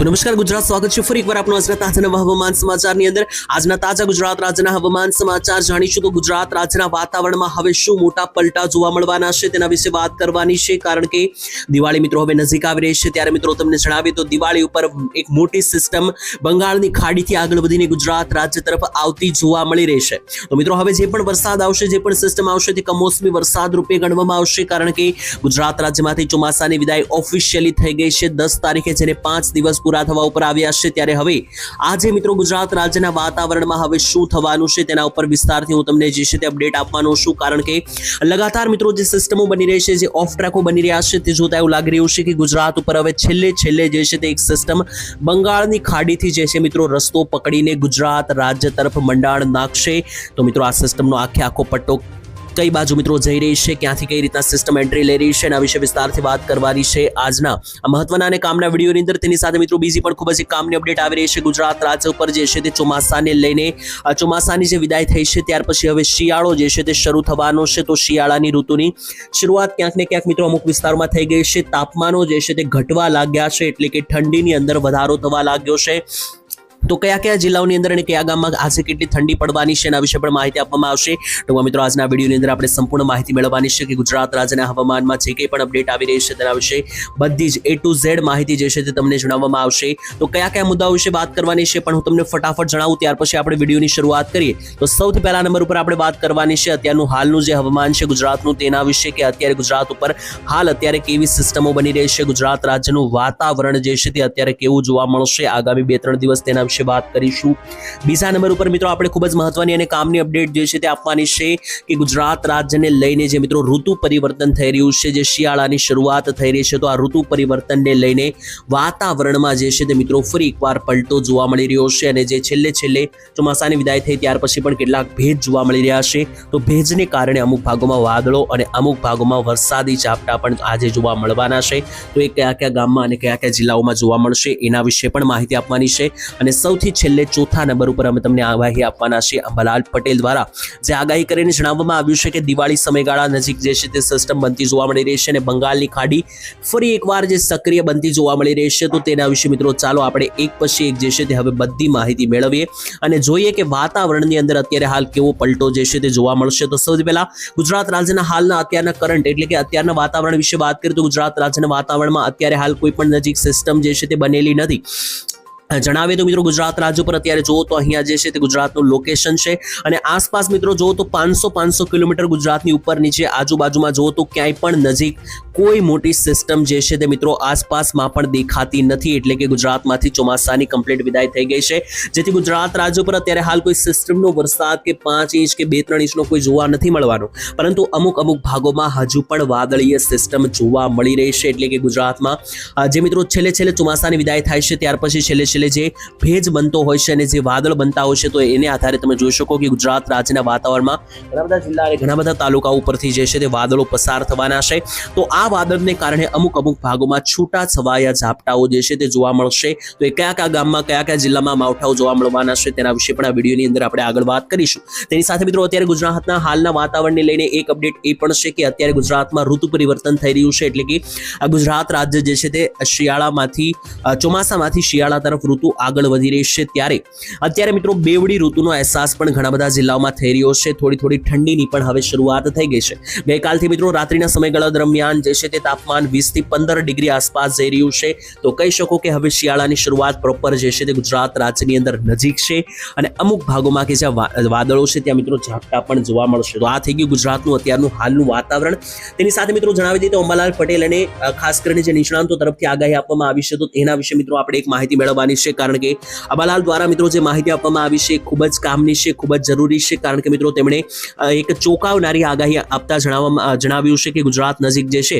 તો નમસ્કાર, ગુજરાત સ્વાગત છે ફરી એકવાર આપનું આજના તાજા હવામાન સમાચારની અંદર. આજના તાજા ગુજરાત રાજ્યના હવામાન સમાચાર જાણીશું તો ગુજરાત રાજ્યના વાતાવરણમાં હવે શું મોટા પલટા જોવા મળવાના છે તેના વિશે વાત કરવાની છે, કારણ કે દિવાળી મિત્રો હવે નજીક આવી રહી છે. ત્યારે મિત્રો તમને જણાવીએ તો દિવાળી ઉપર એક મોટી સિસ્ટમ બંગાળની ખાડીથી આગળ વધીને ગુજરાત રાજ્ય તરફ આવતી જોવા મળી રહી છે. તો મિત્રો હવે જે પણ વરસાદ આવશે, જે પણ સિસ્ટમ આવશે તે કમોસમી વરસાદ રૂપે ગણવામાં આવશે, કારણ કે ગુજરાત રાજ્યમાંથી ચોમાસાની વિદાય ઓફિશિયલી થઈ ગઈ છે. દસ તારીખે જેને પાંચ દિવસ પૂરા થવા ઉપર આવ્યા છે ત્યારે હવે આજે મિત્રો ગુજરાત રાજ્યના વાતાવરણમાં હવે શું થવાનું છે તેના ઉપર વિસ્તારથી હું તમને જે છે તે અપડેટ આપવાનો છું. કારણ કે લગાતાર મિત્રો જે સિસ્ટમો બની રહી છે, જે ઓફ ટ્રેકો બની રહ્યા છે તે જોતા એવું લાગી રહ્યું છે કે ગુજરાત ઉપર હવે છેલ્લે છેલ્લે જે છે તે એક સિસ્ટમ બંગાળની ખાડીથી જે છે મિત્રો રસ્તો પકડીને ગુજરાત રાજ્ય તરફ મંડાણ નાખશે. તો મિત્રો આ સિસ્ટમનો આખે આખો પટ્ટો કઈ બાજુ મિત્રો જઈ રહી છે, ક્યાંથી કઈ રીતના સિસ્ટમ એન્ટ્રી લઈ રહી છે, એના વિશે વિસ્તારથી વાત કરવાની છે આજના મહત્વના અને કામના વિડીયોની અંદર તેની સાથે મિત્રો બીજી પણ ખૂબ જ કામની અપડેટ આવી રહી છે ગુજરાત રાજ્ય ઉપર જે છે તે ચોમાસાને લઈને. ચોમાસાની જે વિદાય થઈ છે, ત્યાર પછી હવે શિયાળો જે છે તે શરૂ થવાનો છે, તો શિયાળાની ઋતુની શરૂઆત ક્યાંક ને ક્યાંક મિત્રો અમુક વિસ્તારમાં થઈ ગઈ છે. તાપમાનો જે છે તે ઘટવા લાગ્યા છે, એટલે કે ઠંડીની અંદર વધારો થવા લાગ્યો છે. તો કયા કયા જિલ્લાઓની અંદર અને કયા ગામમાં આજે કેટલી ઠંડી પડવાની છે એના વિશે પણ માહિતી આપવામાં આવશે. તો મિત્રો આજના વિડીયોની અંદર આપણે સંપૂર્ણ માહિતી મેળવવાની છે કે ગુજરાત રાજ્યના હવામાનમાં જે કંઈ પણ અપડેટ આવી રહી છે તેના વિશે બધી જ એ ટુ ઝેડ માહિતી જે છે તે તમને જણાવવામાં આવશે. તો કયા કયા મુદ્દાઓ વિશે વાત કરવાની છે પણ હું તમને ફટાફટ જણાવું, ત્યાર પછી આપણે વિડીયોની શરૂઆત કરીએ. તો સૌથી પહેલા નંબર ઉપર આપણે વાત કરવાની છે અત્યારનું હાલનું જે હવામાન છે ગુજરાતનું તેના વિશે કે અત્યારે ગુજરાત ઉપર હાલ અત્યારે કેવી સિસ્ટમો બની રહી છે, ગુજરાત રાજ્યનું વાતાવરણ જે છે તે અત્યારે કેવું જોવા મળશે આગામી બે ત્રણ દિવસ તેના વિશે વાત કરીશું. બીજા નંબર ઉપર મિત્રો આપણે ખૂબ જ મહત્વની અને કામની અપડેટ જે છે તે આપવાની છે કે ગુજરાત રાજ્યને લઈને જે મિત્રો ઋતુ પરિવર્તન થઈ રહ્યું છે, જે શિયાળાની શરૂઆત થઈ રહી છે, તો આ ઋતુ પરિવર્તનને લઈને વાતાવરણમાં જે છે તે મિત્રો ફરી એકવાર પલટો જોવા મળી રહ્યો છે અને જે છેલ્લે છેલ્લે ચોમાસાની વિદાય થઈ ત્યાર પછી પણ કેટલાક ભેજ જોવા મળી રહ્યા છે. તો ભેજને કારણે અમુક ભાગોમાં વાદળો અને અમુક ભાગોમાં વરસાદી ઝાપટા પણ આજે જોવા મળવાના છે. તો એ કયા કયા ગામમાં અને કયા કયા જિલ્લાઓમાં જોવા મળશે એના વિશે પણ માહિતી આપવાની છે અને સૌથી છેલ્લે ચોથા નંબર ઉપર અમે તમને આગાહી આપવાના છીએ અંબાલાલ પટેલ દ્વારા. જે આગાહી કરીને જણાવવામાં આવ્યું છે કે દિવાળી સમયગાળા નજીક જે છે તે સિસ્ટમ બનતી જોવા મળી રહી છે અને બંગાળની ખાડી ફરી એકવાર જે સક્રિય બનતી જોવા મળી રહી છે તો તેના વિશે મિત્રો ચાલો આપણે એક પછી એક જે છે તે હવે બધી માહિતી મેળવીએ અને જોઈએ કે વાતાવરણની અંદર અત્યારે હાલ કેવો પલટો જે છે તે જોવા મળશે. તો સૌથી પહેલા ગુજરાત રાજ્યના હાલના અત્યારના કરંટ એટલે કે અત્યારના વાતાવરણ વિશે વાત કરીએ તો ગુજરાત રાજ્યના વાતાવરણમાં અત્યારે હાલ કોઈ પણ નજીક સિસ્ટમ જે છે તે બનેલી નથી. જણાવીએ તો મિત્રો ગુજરાત રાજ્ય પર અત્યારે જુઓ તો અહીંયા જે છે તે ગુજરાતનું લોકેશન છે અને આસપાસ મિત્રો જુઓ તો પાંચસો પાંચસો કિલોમીટર ગુજરાતની ઉપર નીચે આજુબાજુમાં જુઓ તો ક્યાંય પણ નજીક કોઈ મોટી સિસ્ટમ જે છે તે મિત્રો આસપાસમાં પણ દેખાતી નથી. એટલે કે ગુજરાતમાંથી ચોમાસાની કમ્પ્લીટ વિદાય થઈ ગઈ છે. જેથી ગુજરાત રાજ્ય પર અત્યારે હાલ કોઈ સિસ્ટમનો વરસાદ કે પાંચ ઇંચ કે બે ત્રણ ઇંચનો કોઈ જોવા નથી મળવાનો. પરંતુ અમુક અમુક ભાગોમાં હજુ પણ વાદળીય સિસ્ટમ જોવા મળી રહી છે. એટલે કે ગુજરાતમાં જે મિત્રો છેલ્લે છેલ્લે ચોમાસાની વિદાય થાય છે, ત્યાર પછી છેલ્લે છેલ્લે જે ભેજ બનતો હોય છે અને જે વાદળ બનતા હોય છે, તો એને આધારે તમે જોઈ શકો કે ગુજરાત રાજ્યના વાતાવરણમાં ઘણા બધા જિલ્લા અને ઘણા બધા તાલુકા ઉપરથી જે છે તે વાદળો પસાર થવાના છે. તો આ વાદળને કારણે અમુક અમુક ભાગોમાં છૂટા છવાયા ઝાપટાઓ જે છે તે જોવા મળશે. તો એ કયા કયા ગામમાં, કયા કયા જિલ્લામાં માવઠાઓ જોવા મળવાના છે તેના વિશે પણ આ વિડીયોની અંદર આપણે આગળ વાત કરીશું. તેની સાથે મિત્રો અત્યારે ગુજરાતના હાલના વાતાવરણને લઈને એક અપડેટ એ પણ છે કે અત્યારે ગુજરાતમાં ઋતુ પરિવર્તન થઈ રહ્યું છે. એટલે કે ગુજરાત રાજ્ય જે છે તે શિયાળામાંથી, ચોમાસામાંથી શિયાળા તરફ ઋતુ આગળ વધી રહી છે ત્યારે. અત્યારે મિત્રો બેવડી ઋતુનો અહેસાસ પણ ઘણા બધા જિલ્લાઓમાં થઈ રહ્યો છે. થોડી થોડી ઠંડીની પણ હવે શરૂઆત થઈ ગઈ છે. ગઈકાલથી મિત્રો રાત્રિના સમયગાળા દરમિયાન જે છે તે તાપમાન વીસથી પંદર ડિગ્રી આસપાસ જઈ રહ્યું છે. તો કહી શકો કે હવે શિયાળાની શરૂઆત પ્રોપર જે છે તે ગુજરાત રાજ્યની અંદર નજીક છે. અને અમુક ભાગોમાં કે જ્યાં વાદળો છે ત્યાં મિત્રો ઝાપટા પણ જોવા મળશે. તો આ થઈ ગયું ગુજરાતનું અત્યારનું હાલનું વાતાવરણ. તેની સાથે મિત્રો જણાવી તો અંબાલાલ પટેલ અને ખાસ કરીને જે નિષ્ણાંતો તરફથી આગાહી આપવામાં આવી છે, તો એના વિશે મિત્રો આપણે એક માહિતી મેળવવાની છે કારણ કે અંબાલાલ દ્વારા મિત્રો જે માહિતી આપવામાં આવી છે ખૂબ જ કામની છે, ખૂબ જ જરૂરી છે કારણ કે મિત્રો તેમણે એક ચોંકાવનારી આગાહી આપતા જણાવવામાં, જણાવ્યું છે કે ગુજરાત નજીક જે છે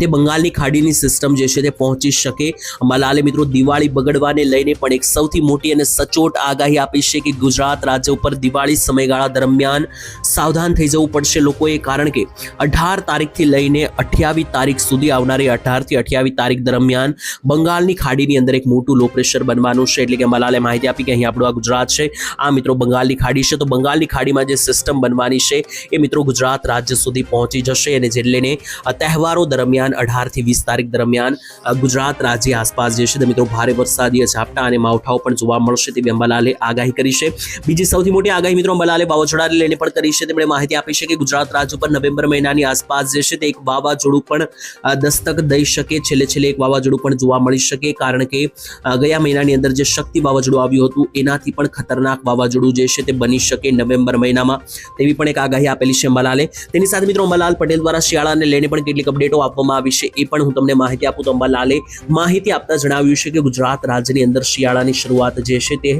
તે બંગાળની ખાડીની સિસ્ટમ જે છે તે પહોંચી શકે. મલાલે મિત્રો, દિવાળી બગડવાને લઈને પણ એક સૌથી મોટી અને સચોટ આગાહી આપી છે કે ગુજરાત રાજ્ય ઉપર દિવાળી સમયગાળા દરમિયાન સાવધાન થઈ જવું પડશે લોકોએ, કારણ કે અઢાર તારીખથી લઈને અઠ્યાવીસ તારીખ સુધી આવનારી અઢારથી અઠ્યાવીસ તારીખ દરમિયાન બંગાળની ખાડીની અંદર એક મોટું લો પ્રેશર બનવાનું છે. એટલે કે મલાલે માહિતી આપી કે અહીં આપણું આ ગુજરાત છે. આ મિત્રો બંગાળની ખાડી છે. તો બંગાળની ખાડીમાં જે સિસ્ટમ બનવાની છે એ મિત્રો ગુજરાત રાજ્ય સુધી પહોંચી જશે અને જે લઈને તહેવારો દરમિયાન દરમિયાન અઢારથી વીસ તારીખ દરમિયાન ગુજરાત રાજ્ય આસપાસ જે છે તે મિત્રો ભારે વરસાદીય ઝાપટા અને માવઠાઓ પણ જોવા મળશે તેવી અંબાલાલે આગાહી કરી છે. બીજી સૌથી મોટી આગાહી મિત્રો અંબાલાલે વાવાઝોડાને લઈને પણ કરી છે. તેમણે માહિતી આપી છે કે ગુજરાત રાજ્ય ઉપર નવેમ્બર મહિનાની આસપાસ જે છે તે એક વાવાઝોડું પણ દસ્તક દઈ શકે. છેલ્લે છેલ્લે એક વાવાઝોડું પણ જોવા મળી શકે કારણ કે ગયા મહિનાની અંદર જે શક્તિ વાવાઝોડું આવ્યું હતું એનાથી પણ ખતરનાક વાવાઝોડું જે છે તે બની શકે નવેમ્બર મહિનામાં. તેવી પણ એક આગાહી આપેલી છે અંબાલાલે. તેની સાથે મિત્રો અંબાલાલ પટેલ દ્વારા શિયાળાને લઈને પણ કેટલીક અપડેટો આપવામાં આવી છે એ પણ હું તમને માહિતી આપું તો અંબાલાલે માહિતી આપતા જણાવ્યું છે કે ગુજરાત રાજ્યની અંદર શિયાળાની શરૂઆત જે છે તે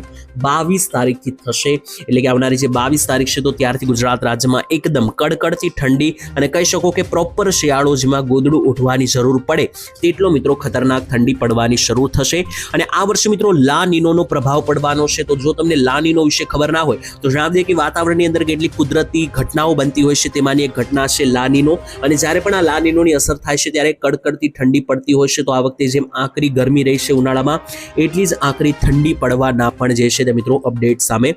બાવીસ તારીખથી થશે. એટલે કે આવનારી જે બાવીસ તારીખ છે તો ત્યારથી ગુજરાત રાજ્યમાં એકદમ કડકડતી ઠંડી અને કહી શકો કે પ્રોપર શિયાળો જેમાં ગોદડું ઉઠવાની જરૂર પડે તેટલો મિત્રો ખતરનાક ઠંડી પડવાની શરૂ થશે. અને આ વર્ષે મિત્રો લા નીનોનો પ્રભાવ પડવાનો છે. તો જો તમને લા નીનો વિશે ખબર ના હોય તો જણાવી દઈએ કે વાતાવરણની અંદર કેટલીક કુદરતી ઘટનાઓ બનતી હોય છે. તેમાંની એક ઘટના છે લાનીનો અને જ્યારે પણ આ લાનીનોની અસર થાય છે ત્યારે કડકડતી ઠંડી પડતી હોય છે. તો આ વખતે જેમ આકરી ગરમી રહી છે ઉનાળામાં, એટલી જ આકરી ઠંડી પડવાના પણ જે છે તે મિત્રો અપડેટ સામે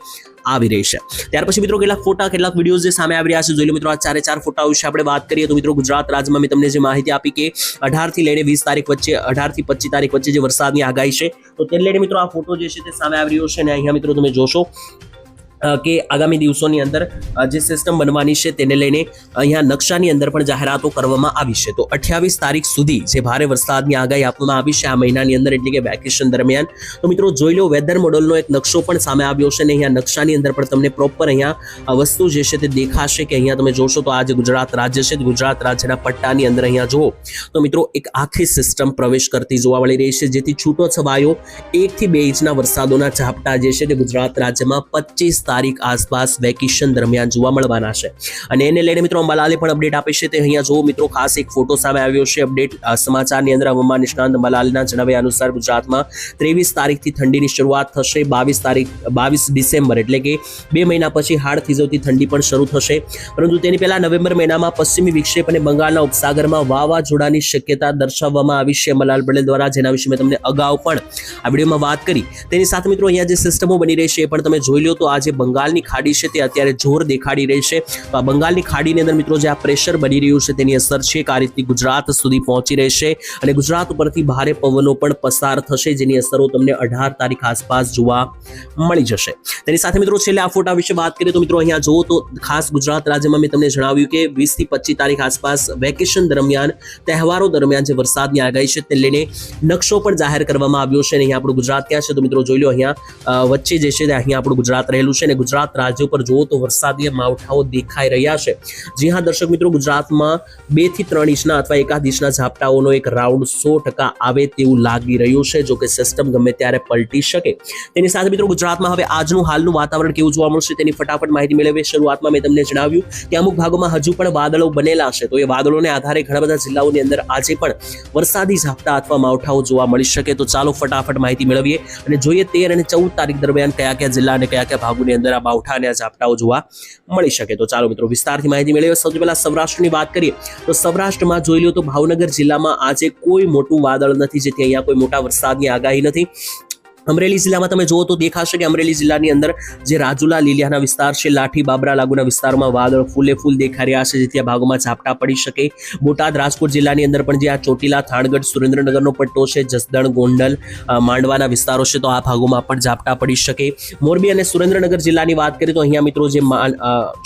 આવી રહી છે. ત્યાર પછી મિત્રો કેટલાક ફોટા, કેટલાક વિડીયોઝ જે સામે આવી રહ્યા છે, જોઈ લો મિત્રો, આ ચારે ચાર ફોટા વિશે આપણે વાત કરીએ તો મિત્રો ગુજરાત રાજ્યમાં મેં તમને જે માહિતી આપી કે અઢારથી લઈને વીસ તારીખ વચ્ચે અઢારથી પચીસ તારીખ વચ્ચે જે વરસાદની આગાહી છે, તો તેને લઈને મિત્રો આ ફોટો જે છે તે સામે આવી રહ્યો છે અને અહીંયા મિત્રો તમે જોશો કે આગામી દિવસોની અંદર જે સિસ્ટમ બનવાની છે તેને લઈને અહીંયા નકશાની અંદર પણ જાહેરાતો કરવામાં આવી છે. તો અઠ્યાવીસ તારીખ સુધી જે ભારે વરસાદની આગાહી આપવામાં આવી છે આ મહિનાની અંદર, એટલે કે વેકેશન દરમિયાન. તો મિત્રો, જોઈ લો વેધર મોડલનો એક નકશો પણ સામે આવ્યો છે અને અહીંયા નકશાની અંદર પણ તમને પ્રોપર અહીંયા વસ્તુ જે છે તે દેખાશે કે અહીંયા તમે જોશો તો આ જે ગુજરાત રાજ્ય છે. ગુજરાત રાજ્યના પટ્ટાની અંદર અહીંયા જુઓ. તો મિત્રો, એક આખી સિસ્ટમ પ્રવેશ કરતી જોવા મળી રહી છે, જેથી છૂટો છવાયો એકથી બે ઇંચના વરસાદોના ઝાપટા જે છે તે ગુજરાત રાજ્યમાં પચીસ તારીખ આસપાસ વેકેશન દરમિયાન જોવા મળવાના છે. અને એને લઈને મિત્રો અંબાલાલે પણ અપડેટ આપી છે. તે અહીંયા જુઓ મિત્રો, ખાસ એક ફોટો સામે આવ્યો છે. અપડેટ સમાચારની અંદર હવામાન નિષ્ણાંત અંબાલાલના જણાવ્યા અનુસાર ગુજરાતમાં ત્રેવીસ તારીખથી ઠંડીની શરૂઆત થશે. બાવીસ તારીખ, બાવીસ ડિસેમ્બર એટલે કે બે મહિના પછી હાડ થીજવતી ઠંડી પણ શરૂ થશે. પરંતુ તેની પહેલા નવેમ્બર મહિનામાં પશ્ચિમી વિક્ષેપ અને બંગાળના ઉપસાગરમાં વાવાઝોડાની શક્યતા દર્શાવવામાં આવી છે. અંબાલાલ પટેલ દ્વારા જેના વિશે મેં તમને અગાઉ પણ આ વિડીયોમાં વાત કરી. તેની સાથે મિત્રો, અહીંયા જે સિસ્ટમો બની રહી છે એ પણ તમે જોઈ લો. તો આ જે બંગાળની ખાડી છે તે અત્યારે જોર દેખાડી રહી છે. બંગાળની ખાડીની અંદર મિત્રો જે આ પ્રેશર બની રહ્યું છે તેની અસર છે આ રીતની ગુજરાત સુધી પહોંચી રહેશે અને ગુજરાત ઉપરથી ભારે પવનો પણ પસાર થશે જેની અસરો તમને અઢાર તારીખ આસપાસ જોવા મળી જશે. તેની સાથે મિત્રો છેલ્લે આ ફોટા વિશે વાત કરીએ તો મિત્રો અહીંયા જુઓ તો ખાસ ગુજરાત રાજ્યમાં મેં તમને જણાવ્યું કે વીસથી પચીસ તારીખ આસપાસ વેકેશન દરમિયાન, તહેવારો દરમિયાન જે વરસાદની આગાહી છે તે લઈને નકશો પણ જાહેર કરવામાં આવ્યો છે અને અહીંયા આપણું ગુજરાત ક્યાં છે તો મિત્રો જોઈ લો અહીંયા વચ્ચે જે છે તે અહીંયા આપણું ગુજરાત રહેલું છે અને ગુજરાત રાજ્ય ઉપર જુઓ તો વરસાદી માવઠાઓ દેખાઈ રહ્યા છે. જી હા, દર્શક મિત્રો, ગુજરાતમાં બેથી ત્રણ ઇંચના અથવા એકાદ ઇંચના ઝાપટાઓનો એક રાઉન્ડ સો આવે તેવું લાગી રહ્યું છે, જો સિસ્ટમ ગમે ત્યારે પલટી શકે. તેની સાથે મિત્રો, ગુજરાતમાં હવે આજનું હાલનું વાતાવરણ કેવું જોવા મળશે તેની ફટાફટ માહિતી મેળવીએ. શરૂઆતમાં મેં તમને જણાવ્યું કે અમુક ભાગોમાં હજુ પણ વાદળો બનેલા છે. તો એ વાદળોને આધારે ઘણા બધા જિલ્લાઓની અંદર આજે પણ વરસાદી ઝાપટા અથવા માવઠાઓ જોવા મળી શકે. તો ચાલો ફટાફટ માહિતી મેળવીએ અને જોઈએ તેર અને ચૌદ તારીખ દરમિયાન કયા કયા જિલ્લા અને કયા કયા ભાગોની અંદર આ માવઠા અને આ ઝાપટાઓ જોવા મળી શકે. તો ચાલો મિત્રો, વિસ્તારથી માહિતી મેળવીએ. સૌથી પહેલા સૌરાષ્ટ્રની વાત કરીએ, તો સૌરાષ્ટ્રમાં જોઈ લો તો ભાવનગર જિલ્લામાં આજે કોઈ મોટું વાદળ નથી, જેથી અહીંયા કોઈ મોટા વરસાદની આગાહી નથી. અમરેલી જિલ્લામાં તમે જુઓ તો દેખાશે કે અમરેલી જિલ્લાની અંદર જે રાજુલા, લીલિયાના વિસ્તાર છે, લાઠી, બાબરા લાગુના વિસ્તારમાં વાદળ ફૂલે ફૂલ દેખાઈ રહ્યા છે, જેથી આ ભાગોમાં ઝાપટા પડી શકે. બોટાદ, રાજકોટ જિલ્લાની અંદર પણ જે આ ચોટીલા, થાણગઢ, સુરેન્દ્રનગરનો પટ્ટો છે, જસદણ, ગોંડલ માંડવાના વિસ્તારો છે, તો આ ભાગોમાં પણ ઝાપટા પડી શકે. મોરબી અને સુરેન્દ્રનગર જિલ્લાની વાત કરીએ તો અહીંયા મિત્રો જે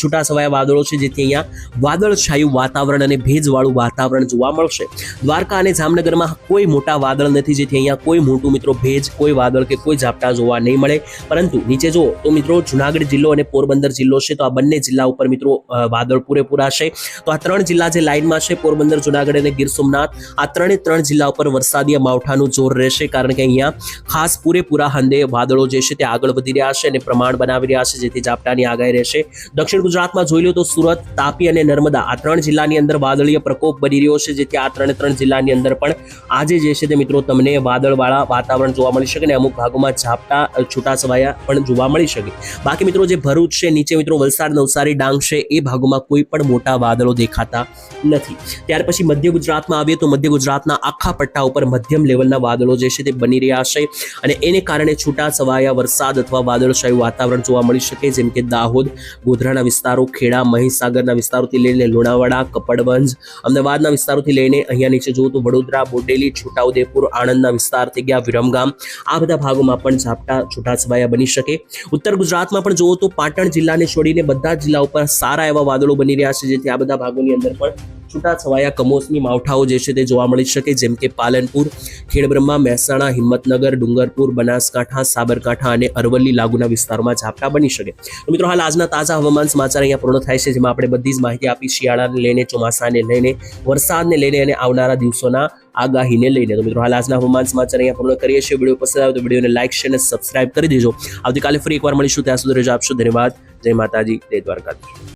છૂટા છવાયા વાદળો છે, જેથી અહીંયા વાદળછાયું વાતાવરણ અને ભેજવાળું વાતાવરણ જોવા મળશે. દ્વારકા અને જામનગરમાં કોઈ મોટા વાદળ નથી, જેથી અહીંયા કોઈ મોટું મિત્રો ભેજ, કોઈ વાદળ કે કોઈ ઝાપટા જોવા નહીં મળે. પરંતુ નીચે જુઓ તો મિત્રો જુનાગઢ જિલ્લો અને પોરબંદર જિલ્લો છે. તો આ બંને જિલ્લા ઉપર મિત્રો વાદળ પૂરેપૂરા છે. તો આ ત્રણ જિલ્લા જે લાઇનમાં છે, પોરબંદર, જુનાગઢ અને ગીર સોમનાથ, આ ત્રણે ત્રણ જિલ્લા ઉપર વરસાદી માવઠાનું જોર રહેશે કારણ કે અહીંયા ખાસ પૂરેપૂરા હંદે વાદળો જે છે તે આગળ વધી રહ્યા છે અને પ્રમાણ બનાવી રહ્યા છે જેથી ઝાપટાની આગાહી રહેશે. દક્ષિણ ગુજરાતમાં જોઈ લો તો સુરત, તાપી અને નર્મદા આ ત્રણ જિલ્લાની અંદર વાદળીય પ્રકોપ બની રહ્યો છે. જેથી આ ત્રણે ત્રણ જિલ્લાની અંદર પણ આજે જે છે તે મિત્રો તમને વાદળવાળા વાતાવરણ જોવા મળી શકે અને અમુક અમુક ભાગોમાં ઝાપટા છૂટાછવાયા પણ જોવા મળી શકે. બાકી મિત્રો જે ભરૂચ છે, નીચે મિત્રો વલસાડ નવસારી, ડાંગ છે, એ ભાગોમાં કોઈ પણ મોટા વાદળો દેખાતા નથી. ત્યાર પછી મધ્ય ગુજરાતમાં આવીએ તો મધ્ય ગુજરાતના આખા પટ્ટા ઉપર મધ્યમ લેવલના વાદળો જે છે તે બની રહ્યા છે અને એને કારણે છૂટા છવાયા વરસાદ અથવા વાદળછાયું વાતાવરણ જોવા મળી શકે, જેમ કે દાહોદ, ગોધરાના વિસ્તારો, ખેડા, મહીસાગરના વિસ્તારોથી લઈને લુણાવાડા, કપડવંજ, અમદાવાદના વિસ્તારોથી લઈને અહીંયા નીચે જુઓ તો વડોદરા, બોડેલી, છોટાઉદેપુર, આણંદના વિસ્તાર થઈ ગયા વિરમગામ. આ બધા ભાગોમાં પણ ઝાપટા છૂટાછવાયા બની શકે. ઉત્તર ગુજરાતમાં પણ જુઓ તો પાટણ જિલ્લાને છોડીને બધા જિલ્લા ઉપર સારા એવા વાદળો બની રહ્યા છે, જેથી આ બધા ભાગોની અંદર પણ છૂટાછવાયા કમોસમી માવઠાઓ જે છે તે જોવા મળી શકે, જેમ કે પાલનપુર, ખેડબ્રહ્મા, મહેસાણા, હિંમતનગર, ડુંગરપુર, બનાસકાંઠા, સાબરકાંઠા અને અરવલ્લી લાગુના વિસ્તારોમાં ઝાપટા બની શકે. મિત્રો હાલ આજના તાજા હવામાન સમાચાર અહીંયા પૂર્ણ થાય છે, જેમાં આપણે બધી જ માહિતી આપી શિયાળાને લઈને, ચોમાસાને લઈને, વરસાદને લઈને અને આવનારા દિવસોના આગાહીને લઈને. તો મિત્રો, હાલ આજના હવામાન સમાચાર અહીંયા પૂર્ણ કરીએ છીએ. વીડિયો પસંદ આવે તો વિડીયોને લાઈક શેર અને સબસ્ક્રાઇબ કરી દેજો. આવતીકાલે ફરી એકવાર મળીશું. ત્યાં સુધી રજા આપશો. ધન્યવાદ. જય માતાજી. જય દ્વારકાધીશ.